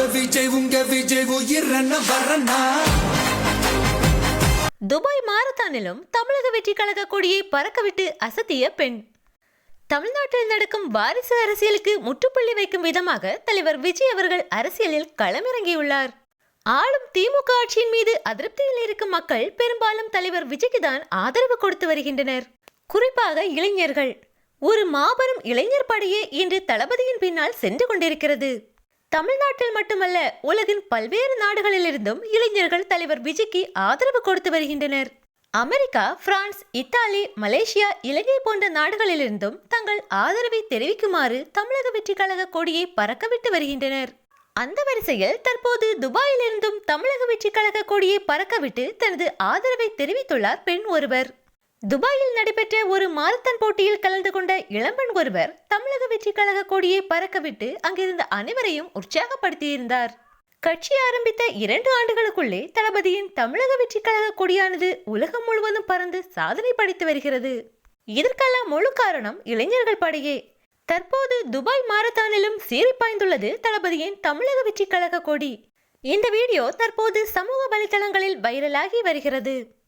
உங்க விஜய் உங்க விஜய் துபாய் மாரத்தானிலும் தமிழக வெற்றி கழக கொடியை பறக்கவிட்டு அசத்திய பெண். தமிழ்நாட்டில் நடக்கும் வாரிசு அரசியலுக்கு முற்றுப்புள்ளி வைக்கும் விதமாக தலைவர் விஜய் அவர்கள் அரசியலில் களமிறங்கியுள்ளார். ஆளும் திமுக ஆட்சியின் மீது அதிருப்தியில் இருக்கும் மக்கள் பெரும்பாலும் தலைவர் விஜய்க்கு தான் ஆதரவு கொடுத்து வருகின்றனர். குறிப்பாக இளைஞர்கள். ஒரு மாபெரும் இளைஞர் படையே இன்று தளபதியின் பின்னால் சென்று கொண்டிருக்கிறது. தமிழ்நாட்டில் மட்டுமல்ல உலகின் பல்வேறு நாடுகளிலிருந்தும் இளைஞர்கள் தலைவர் விஜய்க்கு ஆதரவு கொடுத்து வருகின்றனர். அமெரிக்கா பிரான்ஸ் இத்தாலி மலேசியா இலங்கை போன்ற நாடுகளிலிருந்தும் தங்கள் ஆதரவை தெரிவிக்குமாறு தமிழக வெற்றி கழக கொடியை பறக்கவிட்டு வருகின்றனர். அந்த வரிசையில் தற்போது துபாயிலிருந்தும் தமிழக வெற்றி கழக கொடியை பறக்கவிட்டு தனது ஆதரவை தெரிவித்துள்ளார் பெண் ஒருவர். துபாயில் நடைபெற்ற ஒரு மாரத்தான் போட்டியில் கலந்து கொண்ட இளம்பெண் ஒருவர் தமிழக வெற்றி கழக கொடியை பறக்கவிட்டு அங்கிருந்த அனைவரையும் உற்சாகப்படுத்தியிருந்தார். கட்சி ஆரம்பித்த இரண்டு ஆண்டுகளுக்குள்ளே தளபதியின் தமிழக வெற்றி கழக கொடியானது உலகம் முழுவதும் பறந்து சாதனை படைத்து வருகிறது. இதற்கெல்லாம் முழு காரணம் இளைஞர்கள் படையே. தற்போது துபாய் மாரத்தானிலும் சீறி பாய்ந்துள்ளது தளபதியின் தமிழக வெற்றி கழக கொடி. இந்த வீடியோ தற்போது சமூக வலைதளங்களில் வைரலாகி வருகிறது.